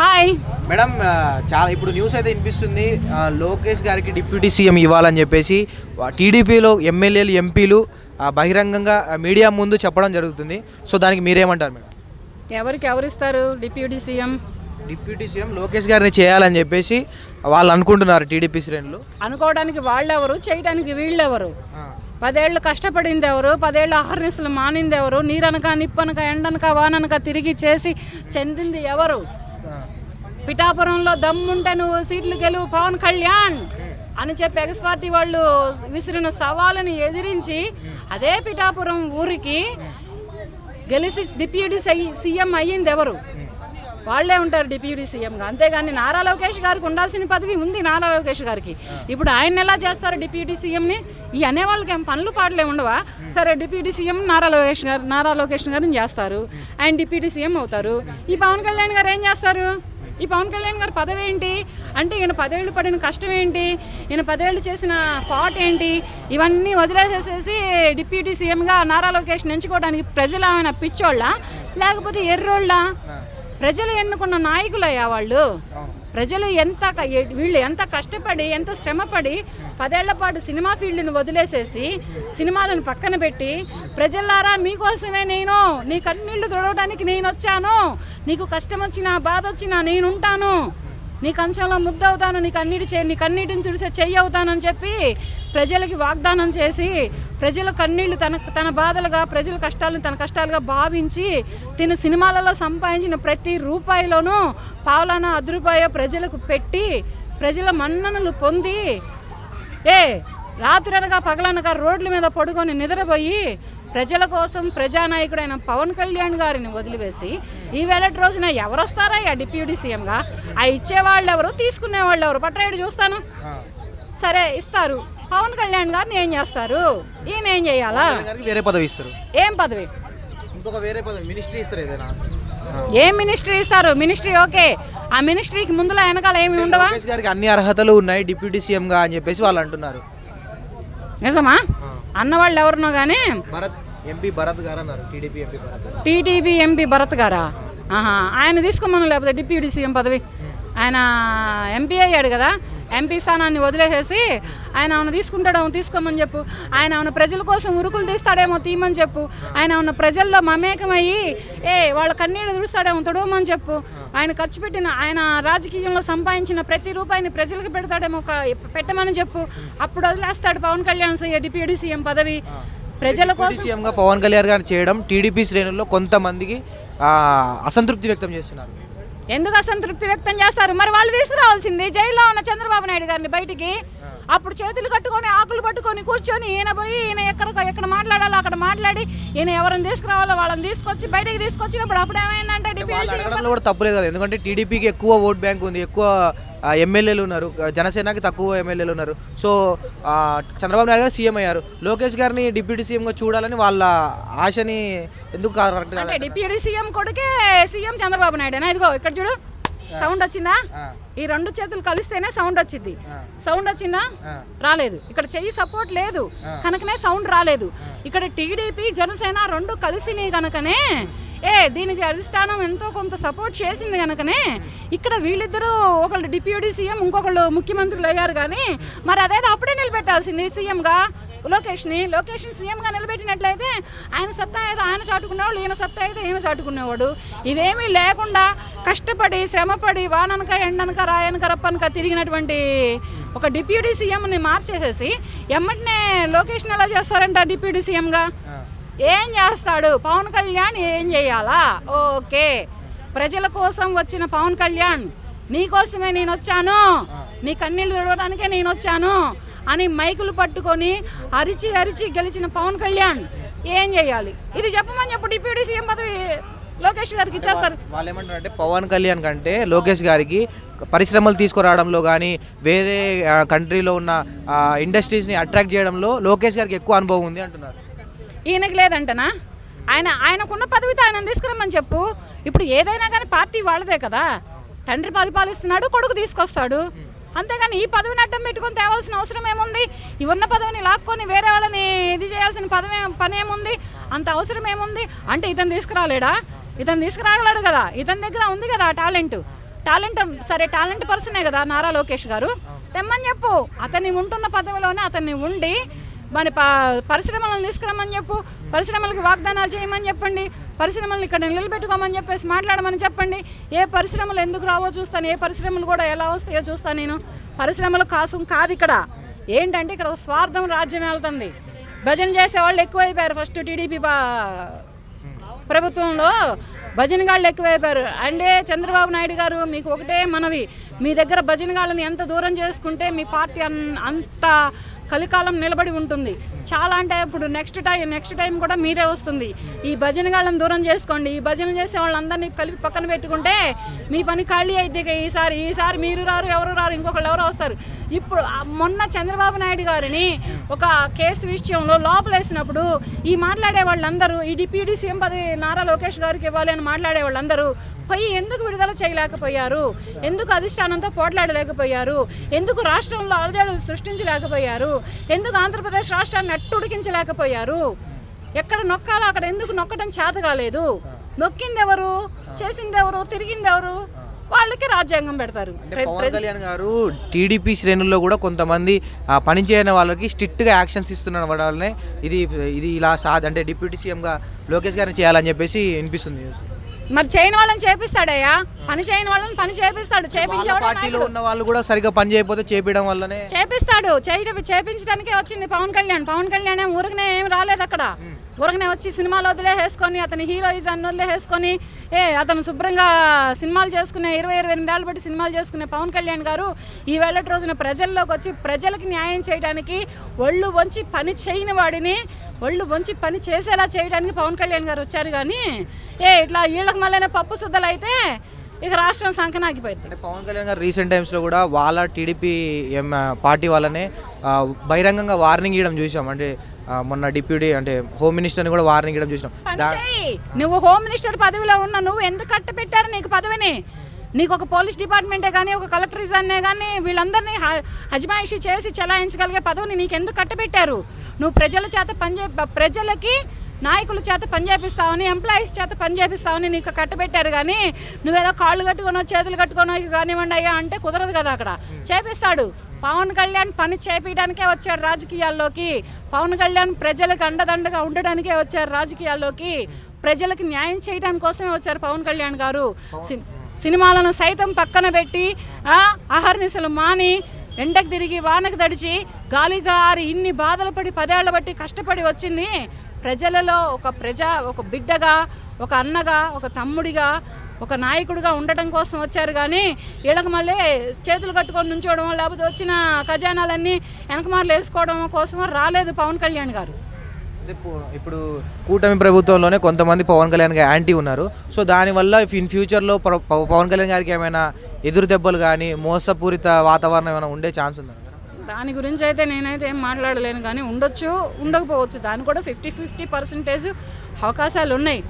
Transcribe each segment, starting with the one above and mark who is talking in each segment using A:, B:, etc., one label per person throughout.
A: Hi
B: madam చాలా ఇప్పుడు news అయితే వినిపిస్తుంది. లోకేష్ గారికి డిప్యూటీ సీఎం ఇవ్వాలని చెప్పేసి టీడీపీలో ఎమ్మెల్యేలు ఎంపీలు బహిరంగంగా మీడియా ముందు చెప్పడం జరుగుతుంది. సో దానికి మీరేమంటారు మేడం?
A: ఎవరికి ఎవరిస్తారు deputy CM?
B: Deputy CM Lokesh గారిని చేయాలని చెప్పేసి వాళ్ళు అనుకుంటున్నారు టీడీపీ శ్రేణులు.
A: అనుకోవడానికి వాళ్ళెవరు చేయడానికి వీళ్ళెవరు? పదేళ్ళు కష్టపడింది ఎవరు? పదేళ్ళు అహర్నిశలు మానింది ఎవరు? నీరనక నిప్పనక ఎండనక వాననక తిరిగి చేసి చెందింది ఎవరు? పిఠాపురంలో దమ్ముంటే నువ్వు సీట్లు గెలువు పవన్ కళ్యాణ్ అని చెప్పి ఎగస్ పార్టీ వాళ్ళు విసిరిన సవాలుని ఎదిరించి అదే పిఠాపురం ఊరికి గెలిచి డిప్యూటీ సీఎం అయ్యింది ఎవరు? వాళ్ళే ఉంటారు డిప్యూటీ సీఎంగా. అంతేగాని నారా లోకేష్ గారికి ఉండాల్సిన పదవి ఉంది నారా లోకేష్ గారికి. ఇప్పుడు ఆయన ఎలా చేస్తారు డిప్యూటీ సీఎంని? ఈ అనేవాళ్ళకి ఏం పనులు పాటలే ఉండవా? సరే డిప్యూటీ సీఎం నారా లోకేష్ గారు నారా లోకేష్ గారిని చేస్తారు. ఆయన డిప్యూటీ సీఎం అవుతారు. ఈ పవన్ కళ్యాణ్ గారు ఏం చేస్తారు? ఈ పవన్ కళ్యాణ్ గారి పదవి ఏంటి? అంటే ఈయన పదేళ్ళు పడిన కష్టం ఏంటి? ఈయన పదేళ్ళు చేసిన పాట్ ఏంటి? ఇవన్నీ వదిలేసేసేసి డిప్యూటీ సీఎంగా నారా లోకేష్ ఎంచుకోవడానికి ప్రజలు ఏమైనా పిచ్చోళ్ళ? లేకపోతే ఎర్రోళ్ళ? ప్రజలు ఎన్నుకున్న నాయకులయ్యా వాళ్ళు? ప్రజలు ఎంత వీళ్ళు ఎంత కష్టపడి ఎంత శ్రమపడి పదేళ్ళ పాటు సినిమా ఫీల్డ్ని వదిలేసేసి సినిమాలను పక్కన పెట్టి ప్రజలారా మీకోసమే నేను నీ కన్నీళ్ళు తుడవడానికి నేను వచ్చాను నీకు కష్టం వచ్చినా బాధ వచ్చినా నేను ఉంటాను నీ కంచంలో ముద్దవుతాను నీ నీకు చే నీ కన్నీటిని తుడిసే చెయ్యి అవుతానని చెప్పి ప్రజలకి వాగ్దానం చేసి ప్రజల కన్నీళ్ళు తన తన బాధలుగా ప్రజల కష్టాలను తన కష్టాలుగా భావించి తిన సినిమాలలో సంపాదించిన ప్రతి రూపాయిలోనూ పావులాన అర్ధ రూపాయో ప్రజలకు పెట్టి ప్రజల మన్ననలు పొంది ఏ రాత్రనగా పగలనగా రోడ్ల మీద పడుకొని నిద్రపోయి ప్రజల కోసం ప్రజానాయకుడైన పవన్ కళ్యాణ్ గారిని వదిలివేసి ఈ వేళటి రోజున ఎవరు వస్తారా డిప్యూటీ సీఎంగా? ఆ ఇచ్చేవాళ్ళు ఎవరు తీసుకునేవాళ్ళు ఎవరు పట్రాయుడు చూస్తాను సరే ఇస్తారు. పవన్ కళ్యాణ్ గారిని ఏం చేస్తారు? ఈయన ఏం చేయాలా?
B: గారికి వేరే పదవి ఇస్తారు.
A: ఏం పదవి?
B: ఇంకొక వేరే పదవి మినిస్ట్రీ ఇస్తారు ఏదైనా.
A: ఏం మినిస్ట్రీ ఇస్తారు? Ministry okay. ఆ మినిస్ట్రీకి ముందులో వెనకాల ఏమి ఉండవా?
B: లోకేష్ గారికి అన్ని అర్హతలు ఉన్నాయి డిప్యూటీ సీఎంగా అని చెప్పేసి వాళ్ళు అంటున్నారు.
A: నిజమా? అన్నవాళ్ళు ఎవరునో కానీ
B: భరత్ ఎంపీ భరత్ గారు అన్నారు TDP MP Bharat
A: TDP MP Bharat గారా? ఆహా ఆయన తీసుకోమను లేకపోతే డిప్యూటీ సీఎం పదవి? ఆయన ఎంపీ అయ్యాడు కదా ఎంపీ స్థానాన్ని వదిలేసేసి ఆయన ఆమెను తీసుకుంటాడేమో తీసుకోమని చెప్పు. ఆయన ఆమెను ప్రజల కోసం ఉరుకులు తీస్తాడేమో తీయమని చెప్పు. ఆయన ఆమెను ప్రజల్లో మమేకమయ్యి ఏ వాళ్ళ కన్నీళ్ళు తుడుస్తాడేమో తుడవమని చెప్పు. ఆయన ఖర్చు పెట్టిన ఆయన రాజకీయంలో సంపాదించిన ప్రతి రూపాయిని ప్రజలకు పెడతాడేమో ఒక పెట్టమని చెప్పు. అప్పుడు వదిలేస్తాడు Pawan Kalyan CM deputy CM పదవి. ప్రజల కోసం
B: సీఎంగా పవన్ కళ్యాణ్ గారిని చేయడం టీడీపీ శ్రేణుల్లో కొంతమందికి అసంతృప్తి వ్యక్తం చేస్తున్నారు.
A: ఎందుకు అసంతృప్తి వ్యక్తం చేస్తారు? మరి వాళ్ళు తీసుకురావాల్సింది. జైల్లో ఉన్న చంద్రబాబు నాయుడు గారిని బయటికి అప్పుడు చేతులు కట్టుకొని ఆకులు పట్టుకొని కూర్చొని ఈయన పోయి ఈయన ఎక్కడ ఎక్కడ మాట్లాడాలో అక్కడ మాట్లాడి ఈయన ఎవరిని తీసుకురావాలో వాళ్ళని తీసుకొచ్చి బయటికి తీసుకొచ్చినప్పుడు అప్పుడు ఏమైందంటే
B: కూడా తప్పులేదు కదా. ఎందుకంటే టీడీపీకి ఎక్కువ ఓట్ బ్యాంక్ ఉంది ఎక్కువ ఎమ్మెల్యేలు ఉన్నారు జనసేనకి తక్కువ ఎమ్మెల్యేలు ఉన్నారు. సో చంద్రబాబు నాయుడు గారు సీఎం అయ్యారు. లోకేష్ గారిని డిప్యూటీ సీఎంగా చూడాలని వాళ్ళ ఆశని ఎందుకు కరెక్ట్ కాదు
A: అంటే డిప్యూటీ సీఎం కొడుకే సీఎం చంద్రబాబు నాయుడేనా? ఇదిగో ఇక్కడ చూడు. సౌండ్ వచ్చిందా? ఈ రెండు చేతులు కలిస్తేనే సౌండ్ వచ్చింది. సౌండ్ వచ్చిందా? రాలేదు. ఇక్కడ చెయ్యి సపోర్ట్ లేదు. కనుకనే సౌండ్ రాలేదు. ఇక్కడ టీడీపీ జనసేన రెండు కలిసి కనుకనే ఏ దీనికి అధిష్టానం ఎంతో కొంత సపోర్ట్ చేసింది కనుకనే ఇక్కడ వీళ్ళిద్దరూ ఒకళ్ళు డిప్యూటీ సీఎం ఇంకొకళ్ళు ముఖ్యమంత్రులు అయ్యారు కానీ మరి అదేదో అప్పుడే నిలబెట్టాల్సింది సీఎంగా. లోకేష్ని లోకేష్ని సీఎంగా నిలబెట్టినట్లయితే ఆయన సత్తా ఏదో ఆయన చాటుకునేవాళ్ళు ఈయన సత్తా అయితే ఈయన చాటుకునేవాడు. ఇవేమీ లేకుండా కష్టపడి శ్రమపడి వాననక ఎండనక రాయనక రప్పనక తిరిగినటువంటి ఒక డిప్యూటీ సీఎంని మార్చేసేసి ఎమ్మటనే లోకేష్ని ఎలా చేస్తారంట డిప్యూటీ సీఎంగా? ఏం చేస్తాడు? పవన్ కళ్యాణ్ ఏం చేయాలా? ఓకే. ప్రజల కోసం వచ్చిన పవన్ కళ్యాణ్ నీకోసమే నేను వచ్చాను. నీ కన్నీళ్ళు తుడవడానికే నేను వచ్చాను అని మైకులు పట్టుకొని అరిచి అరిచి గెలిచిన పవన్ కళ్యాణ్ ఏం చేయాలి? ఇది చెప్పమని చెప్పు డిప్యూటీ సీఎం పదవి లోకేష్ గారికి ఇచ్చేస్తారు.
B: వాళ్ళు ఏమంటారంటే పవన్ కళ్యాణ్ కంటే లోకేష్ గారికి పరిశ్రమలు తీసుకురావడంలో కానీ వేరే కంట్రీలో ఉన్న ఇండస్ట్రీస్ని అట్రాక్ట్ చేయడంలో లోకేష్ గారికి ఎక్కువ అనుభవం ఉంది అంటున్నారు.
A: ఈయనకి లేదంటనా? ఆయన ఆయనకున్న పదవితో ఆయన తీసుకురమ్మని చెప్పు. ఇప్పుడు ఏదైనా కానీ పార్టీ వాళ్ళదే కదా. తండ్రి పరిపాలిస్తున్నాడు కొడుకు తీసుకొస్తాడు. అంతేగాని ఈ పదవిని అడ్డం పెట్టుకొని తేవాల్సిన అవసరం ఏముంది? ఈ ఉన్న పదవిని లాక్కొని వేరే వాళ్ళని ఇది చేయాల్సిన పదవి పని ఏముంది? అంత అవసరం ఏముంది? అంటే ఇతను తీసుకురాలేడా? ఇతను తీసుకురాగలడు కదా. ఇతని దగ్గర ఉంది కదా టాలెంట్. టాలెంట్ సరే టాలెంట్ పర్సనే కదా నారా లోకేష్ గారు. తెమ్మని చెప్పు. అతన్ని ఉంటున్న పదవిలోనే అతన్ని ఉండి మన ప పరిశ్రమలను తీసుకురమ్మని చెప్పు పరిశ్రమలకు వాగ్దానాలు చేయమని చెప్పండి పరిశ్రమలను ఇక్కడ నిలబెట్టుకోమని చెప్పేసి మాట్లాడమని చెప్పండి. ఏ పరిశ్రమలు ఎందుకు రావో చూస్తాను ఏ పరిశ్రమలు కూడా ఎలా వస్తాయో చూస్తాను నేను. పరిశ్రమలు కాసం కాదు ఇక్కడ. ఏంటంటే ఇక్కడ ఒక స్వార్థం రాజ్యం వెళ్తుంది. భజన చేసే వాళ్ళు ఎక్కువైపోయారు ఫస్ట్ టీడీపీ ప్రభుత్వంలో. భజనగాళ్ళు ఎక్కువైపోయారు. అంటే చంద్రబాబు నాయుడు గారు మీకు ఒకటే మనవి. మీ దగ్గర భజనగాళ్ళని ఎంత దూరం చేసుకుంటే మీ పార్టీ అన్ అంత కలికాలం నిలబడి ఉంటుంది. చాలా అంటే ఇప్పుడు నెక్స్ట్ టైం నెక్స్ట్ టైం కూడా మీరే వస్తుంది. ఈ భజన గాళ్ళని దూరం చేసుకోండి. ఈ భజన చేసే వాళ్ళందరినీ కలిపి పక్కన పెట్టుకుంటే మీ పని ఖాళీ అయితే ఈసారి. ఈసారి మీరు రారు ఎవరు రారు ఇంకొకళ్ళు ఎవరో వస్తారు. ఇప్పుడు మొన్న చంద్రబాబు నాయుడు గారిని ఒక కేసు విషయంలో లోపలేసినప్పుడు ఈ మాట్లాడే వాళ్ళందరూ ఈ డిప్యూటీ సీఎం పది నారా లోకేష్ గారికి ఇవ్వాలి అని మాట్లాడే వాళ్ళందరూ పోయి ఎందుకు విడుదల చేయలేకపోయారు? ఎందుకు అధిష్టానంతో పోట్లాడలేకపోయారు? ఎందుకు రాష్ట్రంలో అలజడులు సృష్టించలేకపోయారు? ఎందుకు ఆంధ్రప్రదేశ్ రాష్ట్రాన్ని అట్టుడికించలేకపోయారు ఎక్కడ నొక్కాలో అక్కడ ఎందుకు నొక్కడం చేత కాలేదు. నొక్కింది ఎవరు చేసింది ఎవరు తిరిగింది ఎవరు వాళ్ళకి రాజ్యాంగం పెడతారు.
B: పవన్ కళ్యాణ్ గారు టీడీపీ శ్రేణుల్లో కూడా కొంతమంది ఆ, పనిచేయని వాళ్ళకి స్ట్రిక్ట్గా యాక్షన్స్ ఇస్తున్న వల్లనే ఇది ఇది ఇలా సాధ అంటే డిప్యూటీ సీఎంగా లోకేష్ గారిని చేయాలని చెప్పేసి వినిపిస్తుంది.
A: మరి చేయని వాళ్ళని చేపిస్తాడయ్యా? పని చేయని వాళ్ళని పని చేపిస్తాడు. చేపించేవాడు
B: పార్టీలో ఉన్న వాళ్ళు కూడా సరిగ్గా పని చేయకపోతే చేపించడం వల్లనే
A: చేపిస్తాడు. చేయ చేపించడానికే వచ్చింది పవన్ కళ్యాణ్. పవన్ కళ్యాణ్ ఊరికనే ఏం రాలేదు అక్కడ. ఊరకనే వచ్చి సినిమాలు వదిలేసేసుకొని అతని హీరోయిజం వేసుకొని ఏ అతను శుభ్రంగా సినిమాలు చేసుకునే ఇరవై ఇరవై ఎనిమిదేళ్ళ బట్టి సినిమాలు చేసుకునే పవన్ కళ్యాణ్ గారు ఈ వేళటి రోజున ప్రజల్లోకి వచ్చి ప్రజలకి న్యాయం చేయడానికి ఒళ్ళు వంచి పని చేయని వాడిని ఒళ్ళు వంచి పని చేసేలా చేయడానికి పవన్ కళ్యాణ్ గారు వచ్చారు కానీ ఏ ఇట్లా వీళ్ళకి మళ్ళీ పప్పు శుద్ధలు అయితే ఇక రాష్ట్రం సంకనాగిపోయింది
B: పవన్ కళ్యాణ్ గారు రీసెంట్ టైమ్స్లో కూడా వాళ్ళ టీడీపీ పార్టీ వాళ్ళనే బహిరంగంగా వార్నింగ్ ఇవ్వడం చూసాం. అంటే మొన్న డిప్యూటీ అంటే హోమ్ మినిస్టర్ని కూడా వార్నింగ్ ఇవ్వడం చూసాం
A: పని చేయి. నువ్వు హోమ్ మినిస్టర్ పదవిలో ఉన్న నువ్వు ఎందుకు కట్ట పెట్టారు నీకు పదవిని? నీకు ఒక పోలీస్ డిపార్ట్మెంటే కానీ ఒక కలెక్టరిజాన్నే కానీ వీళ్ళందరినీ హ- అజమాయిషీ చేసి చలాయించగలిగే పదవిని నీకు ఎందుకు కట్టబెట్టారు నువ్వు ప్రజల చేత పనిచే ప్రజలకి నాయకుల చేత పనిచేపిస్తావని ఎంప్లాయీస్ చేత పనిచేపిస్తావని నీకు కట్టబెట్టారు కానీ నువ్వేదో కాళ్ళు కట్టుకోనో చేతులు కట్టుకోనో కానివ్వండి అయ్యా అంటే కుదరదు కదా అక్కడ. చేపిస్తాడు. పవన్ కళ్యాణ్ పని చేపించడానికే వచ్చాడు రాజకీయాల్లోకి. పవన్ కళ్యాణ్ ప్రజలకు అండదండగా ఉండడానికే వచ్చారు రాజకీయాల్లోకి. ప్రజలకు న్యాయం చేయడానికి కోసమే వచ్చారు పవన్ కళ్యాణ్ గారు. సినిమాలను సైతం పక్కన పెట్టి అహర్నిశలు మాని ఎండకు తిరిగి వానకు తడిచి గాలిగా ఆరి ఇన్ని బాధలు పడి పదేళ్ళ బట్టి కష్టపడి వచ్చింది. ప్రజలలో ఒక ప్రజా ఒక బిడ్డగా ఒక అన్నగా ఒక తమ్ముడిగా ఒక నాయకుడిగా ఉండటం కోసం వచ్చారు కానీ వీళ్ళకి మళ్ళీ చేతులు కట్టుకొని నుంచోవడం లేకపోతే వచ్చిన ఖజానాలన్నీ వెనకమార్లు వేసుకోవడం కోసం రాలేదు పవన్ కళ్యాణ్ గారు.
B: ఇప్పుడు కూటమి ప్రభుత్వంలోనే కొంతమంది పవన్ కళ్యాణ్ గారు యాంటీ ఉన్నారు. సో దానివల్ల ఇన్ ఫ్యూచర్లో పవన్ కళ్యాణ్ గారికి ఏమైనా ఎదురు దెబ్బలు కానీ మోసపూరిత వాతావరణం ఏమైనా ఉండే ఛాన్స్ ఉందా?
A: దాని గురించి అయితే నేనైతే ఏం మాట్లాడలేను కానీ ఉండొచ్చు ఉండకపోవచ్చు. దాని కూడా ఫిఫ్టీ ఫిఫ్టీ పర్సెంటేజ్ అవకాశాలు ఉన్నాయి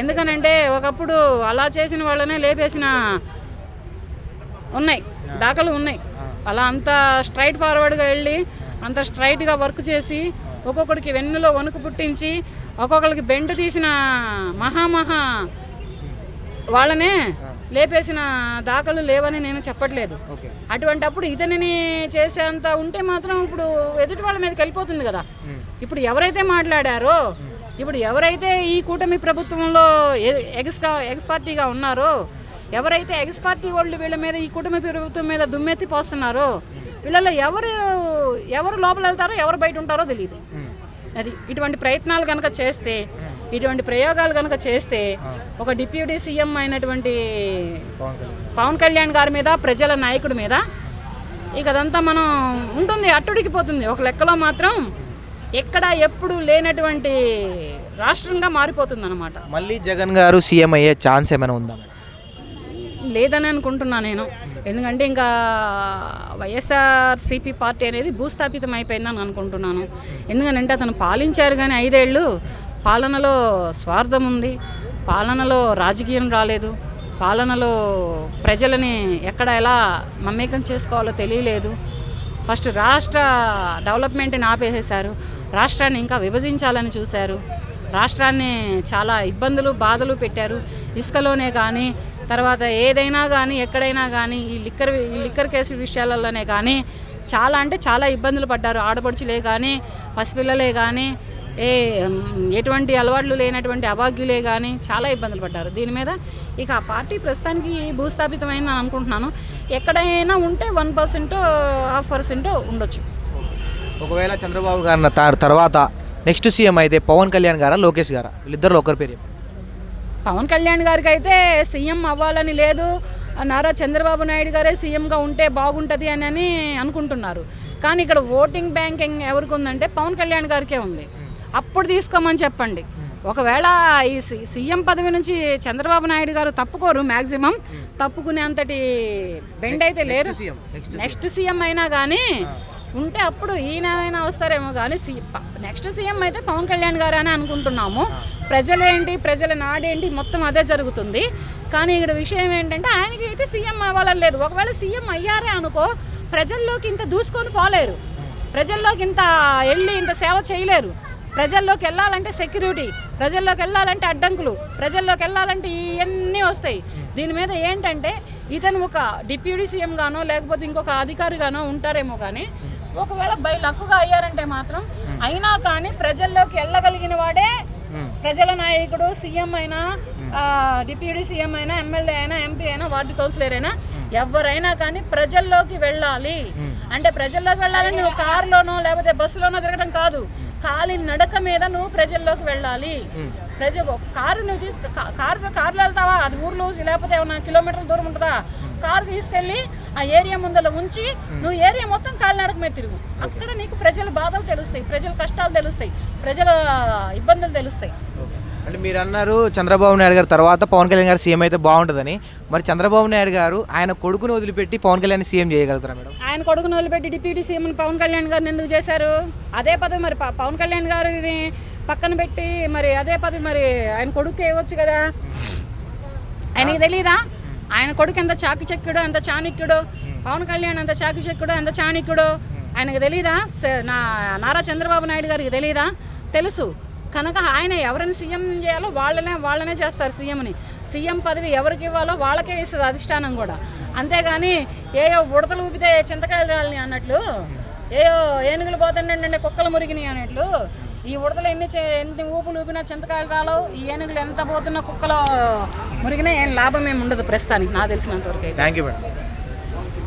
A: ఎందుకనంటే ఒకప్పుడు అలా చేసిన వాళ్ళనే లేపేసిన ఉన్నాయి దాఖలు ఉన్నాయి. అలా అంత స్ట్రైట్ ఫార్వర్డ్గా వెళ్ళి అంత స్ట్రైట్గా వర్క్ చేసి ఒక్కొక్కడికి వెన్నులో వణుకు పుట్టించి ఒక్కొక్కరికి బెండ్ తీసిన మహామహా వాళ్ళనే లేపేసిన దాఖలు లేవని నేను చెప్పట్లేదు. అటువంటప్పుడు ఇతనిని చేసేంత ఉంటే మాత్రం ఇప్పుడు ఎదుటి వాళ్ళ మీదకి వెళ్ళిపోతుంది కదా. ఇప్పుడు ఎవరైతే మాట్లాడారో ఇప్పుడు ఎవరైతే ఈ కూటమి ప్రభుత్వంలో ఎ- ఎగ్స్గా ఎగ్స్ పార్టీగా ఉన్నారో ఎవరైతే ఎగ్స్ పార్టీ వాళ్ళు వీళ్ళ మీద ఈ కూటమి ప్రభుత్వం మీద దుమ్మెత్తి పోస్తున్నారో వీళ్ళలో ఎవరు ఎవరు లోపల వెళ్తారో ఎవరు బయట ఉంటారో తెలియదు అది ఇటువంటి ప్రయత్నాలు కనుక చేస్తే ఇటువంటి ప్రయోగాలు కనుక చేస్తే ఒక డిప్యూటీ సీఎం అయినటువంటి
B: పవన్ కళ్యాణ్.
A: గారి మీద ప్రజల నాయకుడి మీద ఇక అదంతా మనం ఉంటుంది అట్టుడికిపోతుంది ఒక లెక్కలో మాత్రం ఎక్కడ ఎప్పుడు లేనటువంటి రాష్ట్రంగా మారిపోతుంది అనమాట
B: మళ్ళీ జగన్ గారు సీఎం అయ్యే ఛాన్స్ ఏమైనా ఉందా?
A: లేదని అనుకుంటున్నా నేను. ఎందుకంటే ఇంకా వైఎస్ఆర్ సిపి పార్టీ అనేది భూస్థాపితం అయిపోయిందని అనుకుంటున్నాను. ఎందుకంటే అతను పాలించారు కానీ ఐదేళ్ళు పాలనలో స్వార్థం ఉంది. పాలనలో రాజకీయం రాలేదు. పాలనలో ప్రజలని ఎక్కడ ఎలా మమేకం చేసుకోవాలో తెలియలేదు. ఫస్ట్ రాష్ట్ర డెవలప్మెంట్ని ఆపేసేశారు. రాష్ట్రాన్ని ఇంకా విభజించాలని చూశారు. రాష్ట్రాన్ని చాలా ఇబ్బందులు బాధలు పెట్టారు. ఇసుకలోనే కానీ తర్వాత ఏదైనా కానీ ఎక్కడైనా కానీ ఈ లిక్కర్ ఈ లిక్కర్ కేసు విషయాలలోనే కానీ చాలా అంటే చాలా ఇబ్బందులు పడ్డారు. ఆడపడుచులే కానీ పసిపిల్లలే కానీ ఏ ఎటువంటి అలవాట్లు లేనటువంటి అభాగ్యులే కానీ చాలా ఇబ్బందులు పడ్డారు. దీని మీద ఇక ఆ పార్టీ ప్రస్తుతానికి భూస్థాపితమైంది నేను అనుకుంటున్నాను. ఎక్కడైనా ఉంటే వన్ పర్సెంట్ హాఫ్ పర్సెంట్ ఉండొచ్చు.
B: ఒకవేళ చంద్రబాబు గారి తర్వాత నెక్స్ట్ సీఎం అయితే పవన్ కళ్యాణ్ గారా లోకేష్ గారా? వీళ్ళిద్దరు ఒకరి పేరు.
A: పవన్ కళ్యాణ్ గారికి అయితే సీఎం అవ్వాలని లేదు. నారా చంద్రబాబు నాయుడు గారే సీఎంగా ఉంటే బాగుంటుంది అని అని అనుకుంటున్నారు. కానీ ఇక్కడ ఓటింగ్ బ్యాంకింగ్ ఎవరికి ఉందంటే పవన్ కళ్యాణ్ గారికే ఉంది. అప్పుడు తీసుకోమని చెప్పండి. ఒకవేళ ఈ సీఎం పదవి నుంచి చంద్రబాబు నాయుడు గారు తప్పుకోరు మ్యాక్సిమం తప్పుకునేంతటి బెండ్ అయితే లేరు.
B: నెక్స్ట్
A: సీఎం అయినా కానీ ఉంటే అప్పుడు ఈయన వస్తారేమో కానీ సీ నెక్స్ట్ సీఎం అయితే పవన్ కళ్యాణ్ గారు అని అనుకుంటున్నాము. ప్రజలేంటి ప్రజల నాడేంటి మొత్తం అదే జరుగుతుంది. కానీ ఇక్కడ విషయం ఏంటంటే ఆయనకి అయితే సీఎం అవ్వాలని లేదు. ఒకవేళ సీఎం అయ్యారే అనుకో ప్రజల్లోకి ఇంత దూసుకొని పోలేరు. ప్రజల్లోకి ఇంత వెళ్ళి ఇంత సేవ చేయలేరు. ప్రజల్లోకి వెళ్ళాలంటే సెక్యూరిటీ ప్రజల్లోకి వెళ్ళాలంటే అడ్డంకులు ప్రజల్లోకి వెళ్ళాలంటే ఇవన్నీ వస్తాయి. దీని మీద ఏంటంటే ఇతను ఒక డిప్యూటీ సీఎం గానో లేకపోతే ఇంకొక అధికారిగానో ఉంటారేమో కానీ ఒకవేళ బై లక్కుగా అయ్యారంటే మాత్రం అయినా కానీ ప్రజల్లోకి వెళ్ళగలిగిన వాడే ప్రజల నాయకుడు సీఎం అయినా డిప్యూటీ సీఎం అయినా ఎమ్మెల్యే అయినా ఎంపీ అయినా వార్డు కౌన్సిలర్ అయినా ఎవరైనా కానీ ప్రజల్లోకి వెళ్ళాలి. అంటే ప్రజల్లోకి వెళ్ళాలని నువ్వు కారులోనో లేకపోతే బస్సులోనో తిరగడం కాదు. కాలి నడక మీద నువ్వు ప్రజల్లోకి వెళ్ళాలి. ప్రజ ఒక కారు నువ్వు తీసుకు కారు కారులో వెళ్తావా? అది ఊర్లో లేకపోతే ఏమన్నా కిలోమీటర్ల దూరం ఉంటుందా? కారు తీసుకెళ్ళి ఆ ఏరియా ముందర ఉంచి నువ్వు ఏరియా మొత్తం కాలినడక మీద తిరుగు. అక్కడ నీకు ప్రజల బాధలు తెలుస్తాయి ప్రజల కష్టాలు తెలుస్తాయి ప్రజల ఇబ్బందులు తెలుస్తాయి.
B: అంటే మీరు అన్నారు చంద్రబాబు నాయుడు గారు తర్వాత పవన్ కళ్యాణ్ గారు సీఎం అయితే బాగుంటుందని. మరి చంద్రబాబు నాయుడు గారు ఆయన కొడుకుని వదిలిపెట్టి పవన్ కళ్యాణ్ సీఎం చేయగలుగుతారా మేడం?
A: ఆయన కొడుకును వదిలిపెట్టి డిప్యూటీ సీఎం పవన్ కళ్యాణ్ గారిని ఎందుకు చేశారు? అదే పదవి మరి పవన్ కళ్యాణ్ గారిని పక్కన పెట్టి మరి అదే పదవి మరి ఆయన కొడుకు ఇవ్వచ్చు కదా? ఆయనకి తెలీదా? ఆయన కొడుకు ఎంత చాకచక్యుడు ఎంత చాణక్యుడు పవన్ కళ్యాణ్ ఎంత చాకచక్యుడు ఎంత చాణక్యుడు ఆయనకు తెలీదా? స- నా నారా చంద్రబాబు నాయుడు గారికి తెలీదా? తెలుసు. కనుక ఆయన ఎవరిని సీఎం చేయాలో వాళ్ళనే వాళ్ళనే చేస్తారు సీఎంని. సీఎం పదవి ఎవరికి ఇవ్వాలో వాళ్ళకే ఇస్తుంది అధిష్టానం కూడా. అంతేగాని ఏయో ఉడతలు ఊపితే చింతకాయలు రాలని అన్నట్లు ఏయో ఏనుగులు పోతుండే కుక్కలు మురిగినాయి అన్నట్లు ఈ ఉడతలు ఎన్ని ఎన్ని ఊపులు ఊపినా చింతకాయలు రాలవు. ఈ ఏనుగులు ఎంత పోతున్నా కుక్కలో మురిగినా ఏం లాభం ఏమి ఉండదు ప్రస్తుతానికి నాకు తెలిసినంత వరకు
B: థ్యాంక్ యూ మేడం